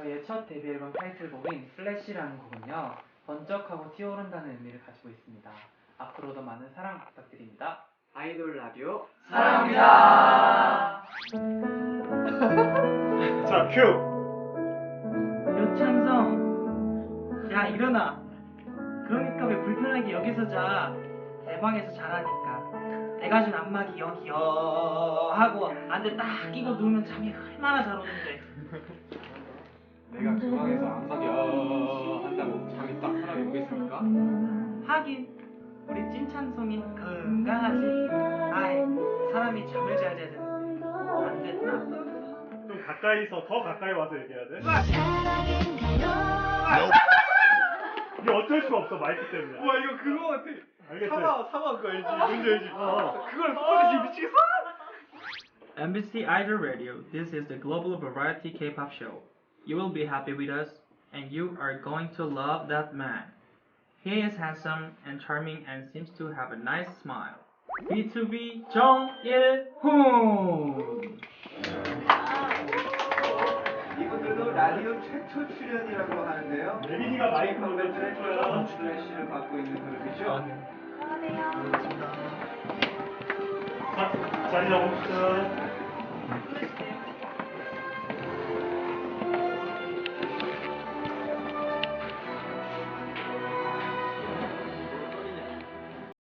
저희의 첫 데뷔 앨범 타이틀곡인 플래시라는 곡은요 번쩍하고 튀어오른다는 의미를 가지고 있습니다. 앞으로도 많은 사랑 부탁드립니다. 아이돌 라디오 사랑합니다. 자, 큐! 요찬성 야 일어나 그러니까 왜 불편하게 여기서 자 내 방에서 자라니까 내가 준 안마기 여기요 하고 안대 딱 끼고 누우면 잠이 얼마나 잘 오는데 내가 그 방에서 안 사겨 한다고 잠이 딱 편하게 오겠습니까? 하긴 우리 찐찬송이 건강하지 아이 사람이 잠을 잘 자야 되는데 안 됐다 좀 가까이서, 더 가까이 와서 얘기해야 돼. 이게 어쩔 수가 없어, 마이크 때문에. 와 이거 그거 같아 알겠지? 사과 사과 그거 알지? 뭔지 알지? 어. 그걸 지금 미치겠어? MBC Idol Radio, this is the global variety K-pop show. You will be happy with us, and you are going to love that man. He is handsome and charming and seems to have a nice smile. B2B Jong Il Hoon. 이분들도 라디오 최초 출연이라고 하는데요. 예린이가 마이크 먼저 컴퓨터의 칠 거야. 플래시를 갖고 있는 그룹이죠. 자, 자리 잡읍시다. 플래시